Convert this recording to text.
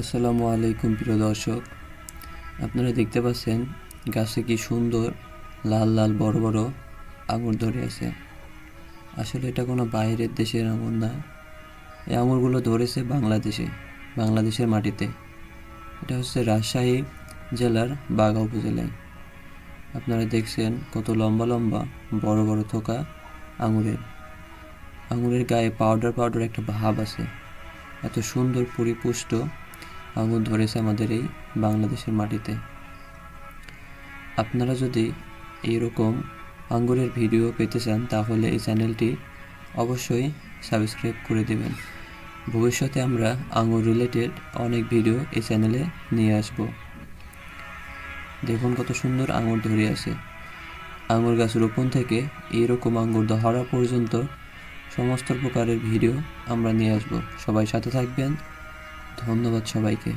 আসসালামু আলাইকুম, প্রিয় দর্শক। আপনারা দেখতে পাচ্ছেন গাছে কি সুন্দর লাল লাল বড় বড় আঙুর ধরে আছে। আসলে এটা কোনো বাইরের দেশের আঙুর না। এই আঙুরগুলো ধরেছে বাংলাদেশে, বাংলাদেশের মাটিতে। এটা হচ্ছে রাজশাহী জেলার বাঘা উপজেলায়। আপনারা দেখছেন কত লম্বা লম্বা বড় বড় থোকা আঙুরের। আঙুরের গায়ে পাউডার পাউডার একটা ভাব আছে। এত সুন্দর পরিপুষ্ট আঙুর ধরেছে আমাদের এই বাংলাদেশের মাটিতে। আপনারা যদি এইরকম আঙ্গুরের ভিডিও পেতে চান, তাহলে এই চ্যানেলটি অবশ্যই সাবস্ক্রাইব করে দেবেন। ভবিষ্যতে আমরা আঙুর রিলেটেড অনেক ভিডিও এই চ্যানেলে নিয়ে আসব। দেখুন কত সুন্দর আঙুর ধরে আছে। আঙুর গাছ রোপণ থেকে এইরকম আঙুর ধরা পর্যন্ত সমস্ত প্রকারের ভিডিও আমরা নিয়ে আসব। সবাই সাথে থাকবেন। ধন্যবাদ সবাইকে।